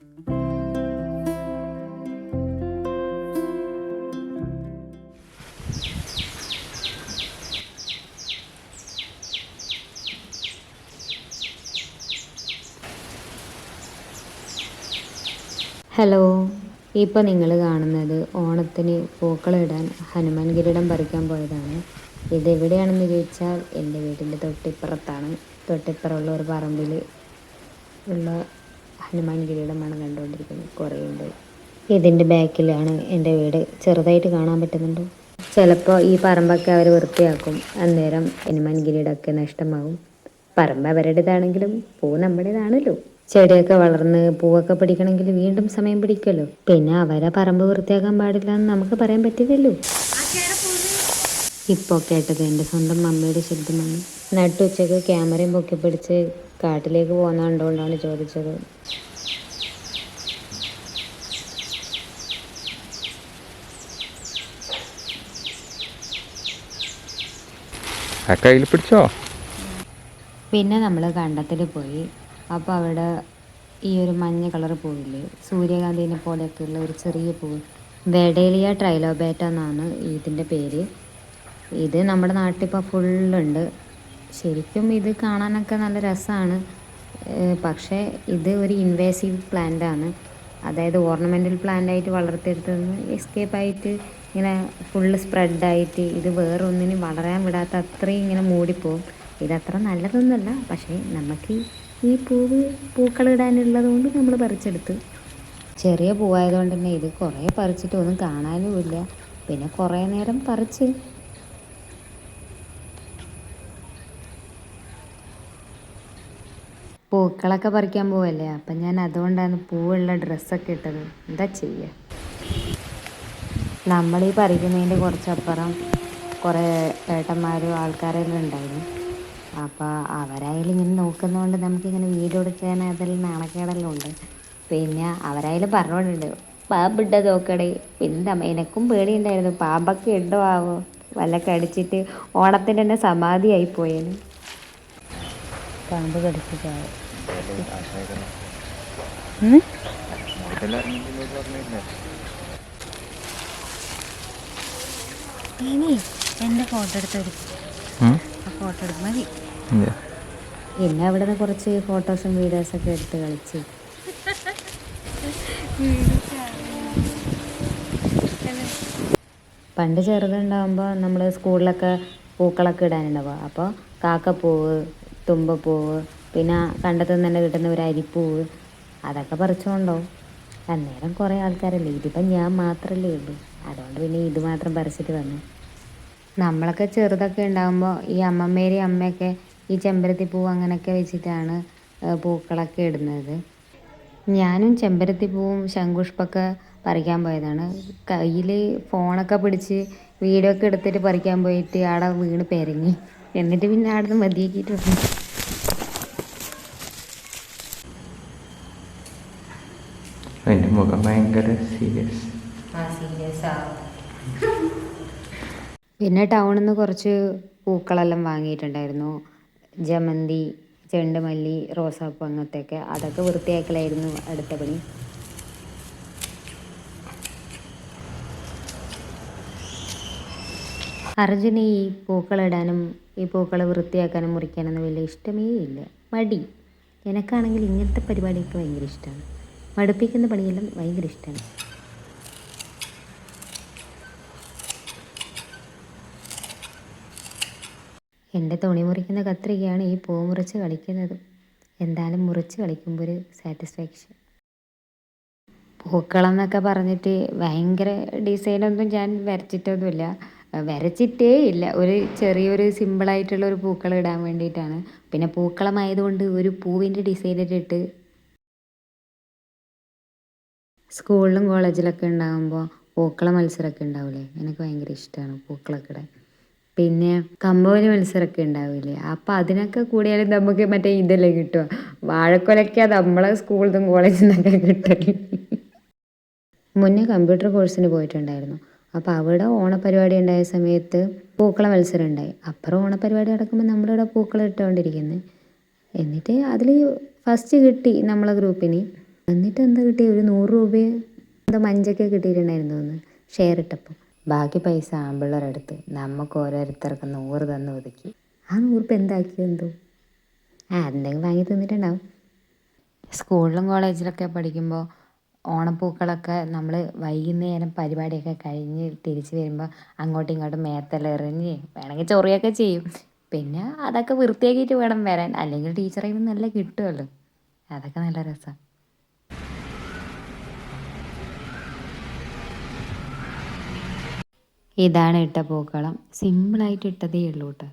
Hello ഇപ്പോൾ നിങ്ങൾ കാണുന്നത് ഓണത്തിന് പൂക്കളിടാൻ ഹനുമാൻ കിരീടം പറിക്കാൻ പോയതാണ്. ഇതെവിടെയാണെന്ന് ചോദിച്ചാൽ എന്റെ വീടിന്റെ തൊട്ടിപ്പുറത്താണ്. തൊട്ടിപ്പുറമുള്ള ഒരു പറമ്പിൽ ഉള്ള ഹനുമാൻ കിരീടമാണ് കണ്ടുകൊണ്ടിരിക്കുന്നത്. കുറേ ഉണ്ട്. ഇതിന്റെ ബാക്കിലാണ് എന്റെ വീട്. ചെറുതായിട്ട് കാണാൻ പറ്റുന്നുണ്ട്. ചിലപ്പോൾ ഈ പറമ്പൊക്കെ അവർ വൃത്തിയാക്കും. അന്നേരം ഹനുമാൻ കിരീടമൊക്കെ നഷ്ടമാകും. പറമ്പ് അവരുടേതാണെങ്കിലും പൂ നമ്മുടേതാണല്ലോ. ചെടിയൊക്കെ വളർന്ന് പൂവൊക്കെ പിടിക്കണമെങ്കിൽ വീണ്ടും സമയം പിടിക്കുമല്ലോ. പിന്നെ അവരെ പറമ്പ് വൃത്തിയാക്കാൻ പാടില്ല എന്ന് നമുക്ക് പറയാൻ പറ്റില്ലല്ലോ. ഇപ്പോൾ കേട്ടത് എന്റെ സ്വന്തം മമ്മിയുടെ ശബ്ദമാണ്. നട്ടുച്ചയ്ക്ക് ക്യാമറയും പൊക്കി പിടിച്ച് കാട്ടിലേക്ക് പോകുന്ന കണ്ടുകൊണ്ടാണ് ചോദിച്ചത്. കയ്യിൽ പിടിച്ചോ? പിന്നെ നമ്മൾ കണ്ടത്തിൽ പോയി. അപ്പോൾ അവിടെ ഈ ഒരു മഞ്ഞ കളർ പൂവില്ലേ സൂര്യകാന്തിനെ പോലെയൊക്കെയുള്ള ഒരു ചെറിയ പൂവ് വെഡേലിയ ട്രൈലോബേറ്റ എന്നാണ് ഇതിന്റെ പേര്. ഇത് നമ്മുടെ നാട്ടിൽ ഇപ്പോൾ ഫുള്ളുണ്ട് ശരിക്കും ഇത് കാണാനൊക്കെ നല്ല രസമാണ് പക്ഷേ ഇത് ഒരു ഇൻവേസീവ് പ്ലാന്റ് ആണ്. അതായത് ഓർണമെന്റൽ പ്ലാന്റ് ആയിട്ട് എസ്കേപ്പ് ആയിട്ട് ഇങ്ങനെ ഫുള്ള് സ്പ്രെഡായിട്ട് ഇത് വേറൊന്നിനും വളരാൻ വിടാത്ത അത്രയും ഇങ്ങനെ മൂടിപ്പോവും. ഇതത്ര നല്ലതൊന്നുമല്ല. പക്ഷേ നമുക്ക് ഈ പൂവ് പൂക്കളിടാനുള്ളത് കൊണ്ട് നമ്മൾ പറിച്ചെടുത്ത്. ചെറിയ പൂവായതുകൊണ്ട് തന്നെ ഇത് കുറേ പറിച്ചിട്ട് ഒന്നും കാണാനുമില്ല. പിന്നെ കുറേ നേരം പറിച്ച് പൂക്കളൊക്കെ പറിക്കാൻ പോവല്ലേ? അപ്പം ഞാൻ അതുകൊണ്ടാണ് പൂവുള്ള ഡ്രസ്സൊക്കെ ഇട്ടത്. എന്താ ചെയ്യുക നമ്മൾ ഈ പറിക്കുന്നതിന്റെ കുറച്ചപ്പുറം കുറേ ഏട്ടന്മാരും ആൾക്കാരെല്ലാം ഉണ്ടായിരുന്നു. അപ്പോൾ അവരായാലും ഇങ്ങനെ നോക്കുന്നതുകൊണ്ട് നമുക്കിങ്ങനെ വീഡിയോ എടുക്കാൻ അതെല്ലാം നാണക്കേടെല്ലാം ഉണ്ട്. പിന്നെ അവരായാലും പറഞ്ഞുകൊണ്ടുണ്ട് പാമ്പിട്ട നോക്കടേ? എന്താ എനക്കും പേടിയുണ്ടായിരുന്നു. പാമ്പൊക്കെ ഉണ്ടോ ആവോ? വല്ല കടിച്ചിട്ട് ഓണത്തിന്റെ തന്നെ സമാധിയായി പോയേന്. പാമ്പ് കടിച്ചിട്ടാണ് ഇനി എന്റെ ഫോട്ടോ എടുത്തൊരു ഫോട്ടോ എടുത്ത് മതി. പിന്നെ അവിടെ നിന്ന് കുറച്ച് ഫോട്ടോസും വീഡിയോസൊക്കെ എടുത്ത് കളിച്ച്. പണ്ട് ചെറുതുണ്ടാകുമ്പോൾ നമ്മൾ സ്കൂളിലൊക്കെ പൂക്കളൊക്കെ ഇടാനുണ്ടാവുക. അപ്പോൾ കാക്കപ്പൂവ് തുമ്പപ്പൂവ് പിന്നെ കണ്ടത്തു നിന്ന് തന്നെ കിട്ടുന്ന ഒരു അരിപ്പൂവ് അതൊക്കെ പറിച്ചുകൊണ്ടോ അന്നേരം കുറേ ആൾക്കാരല്ലേ ഇതിപ്പം ഞാൻ മാത്രമല്ലേ ഉള്ളൂ. അതുകൊണ്ട് പിന്നെ ഇത് മാത്രം പറിച്ചിട്ട് വന്നു. നമ്മളൊക്കെ ചെറുതൊക്കെ ഉണ്ടാകുമ്പോൾ ഈ അമ്മമ്മേരി അമ്മയൊക്കെ ഈ ചെമ്പരത്തി പൂവ് അങ്ങനെയൊക്കെ വെച്ചിട്ടാണ് പൂക്കളൊക്കെ ഇടുന്നത്. ഞാനും ചെമ്പരത്തി പൂവും ശംഖുഷ്പൊക്കെ പറിക്കാൻ പോയതാണ്. കയ്യിൽ ഫോണൊക്കെ പിടിച്ച് വീഡിയോ ഒക്കെ എടുത്തിട്ട് പറിക്കാൻ പോയിട്ട് ആടെ വീണ് പെരങ്ങി. എന്നിട്ട് പിന്നെ അവിടുന്ന് മതിയാക്കിയിട്ട് വന്നു എന്റെ മുഖം ഭയങ്കര സീരിയസ് പിന്നെ ടൗണിൽ നിന്ന് കുറച്ച് പൂക്കളെല്ലാം വാങ്ങിയിട്ടുണ്ടായിരുന്നു. ജമന്തി ചെണ്ടുമല്ലി റോസാപ്പൂ അങ്ങനത്തെയൊക്കെ. അതൊക്കെ വൃത്തിയാക്കലായിരുന്നു അടുത്ത പണി. അർജുന് ഈ പൂക്കളിടാനും ഈ പൂക്കൾ വൃത്തിയാക്കാനും മുറിക്കാനൊന്നും വലിയ ഇഷ്ടമേ ഇല്ല. മടി. എനക്കാണെങ്കിൽ ഇങ്ങനത്തെ പരിപാടിയൊക്കെ ഭയങ്കര ഇഷ്ടമാണ് മടുപ്പിക്കുന്ന പണിയെല്ലാം ഭയങ്കര ഇഷ്ടമാണ് എന്റെ തുണി മുറിക്കുന്ന കത്രികയാണ് ഈ പൂ മുറിച്ച് കളിക്കുന്നത്. എന്തായാലും മുറിച്ച് കളിക്കുമ്പോൾ ഒരു സാറ്റിസ്ഫാക്ഷൻ. പൂക്കളം എന്നൊക്കെ പറഞ്ഞിട്ട് ഭയങ്കര ഡിസൈനൊന്നും ഞാൻ വരച്ചിട്ടൊന്നുമില്ല. വരച്ചിട്ടേ ഇല്ല. ഒരു ചെറിയൊരു സിമ്പിളായിട്ടുള്ള ഒരു പൂക്കളം ഇടാൻ വേണ്ടിയിട്ടാണ്. പിന്നെ പൂക്കളമായതുകൊണ്ട് ഒരു പൂവിന്റെ ഡിസൈനിട്ടിട്ട് സ്കൂളിലും കോളേജിലൊക്കെ ഉണ്ടാകുമ്പോൾ പൂക്കള മത്സരമൊക്കെ ഉണ്ടാവില്ലേ? എനിക്ക് ഭയങ്കര ഇഷ്ടമാണ് പൂക്കളൊക്കെ ഇടാൻ. പിന്നെ കമ്പോലി മത്സരമൊക്കെ ഉണ്ടാവില്ലേ? അപ്പം അതിനൊക്കെ കൂടിയാലും നമുക്ക് മറ്റേ ഇതല്ലേ കിട്ടുക. വാഴക്കൊലയ്ക്ക് നമ്മളെ സ്കൂളിൽ നിന്നും കോളേജിൽ നിന്നൊക്കെ കിട്ടൽ. മുന്നേ കമ്പ്യൂട്ടർ കോഴ്സിന് പോയിട്ടുണ്ടായിരുന്നു. അപ്പോൾ അവിടെ ഓണപരിപാടി ഉണ്ടായ സമയത്ത് പൂക്കള മത്സരം ഉണ്ടായി. അപ്പുറം ഓണപരിപാടി നടക്കുമ്പോൾ നമ്മളിവിടെ പൂക്കളം ഇട്ടുകൊണ്ടിരിക്കുന്നത് എന്നിട്ട് അതിൽ ഫസ്റ്റ് കിട്ടി നമ്മളെ ഗ്രൂപ്പിന് എന്നിട്ട് എന്താ കിട്ടി ഒരു നൂറ് രൂപ എന്തോ മഞ്ചൊക്കെ കിട്ടിയിട്ടുണ്ടായിരുന്നു എന്ന് ഷെയർ ഇട്ടപ്പോൾ ബാക്കി പൈസ ആമ്പിള്ളേരെടുത്ത് നമുക്ക് ഓരോരുത്തർക്ക് നൂറ് തന്ന് ഒതുക്കി. ആ നൂറുപ്പ് എന്താക്കിയോ എന്തോ? ആ എന്തെങ്കിലും വാങ്ങി തിന്നിട്ടുണ്ടാവും. സ്കൂളിലും കോളേജിലൊക്കെ പഠിക്കുമ്പോൾ ഓണപ്പൂക്കളൊക്കെ നമ്മൾ വൈകുന്നേരം പരിപാടിയൊക്കെ കഴിഞ്ഞ് തിരിച്ച് വരുമ്പോൾ അങ്ങോട്ടും ഇങ്ങോട്ടും മേത്തലെറിഞ്ഞ് വേണമെങ്കിൽ ചൊറിയൊക്കെ ചെയ്യും. പിന്നെ അതൊക്കെ വൃത്തിയാക്കിയിട്ട് വേണം വരാൻ. അല്ലെങ്കിൽ ടീച്ചറെ നല്ല കിട്ടുമല്ലോ അതൊക്കെ നല്ല രസം. ഇതാണ് ഇട്ട പൂക്കളം. സിമ്പിളായിട്ട് ഇട്ടതേ ഉള്ളൂ കേട്ടോ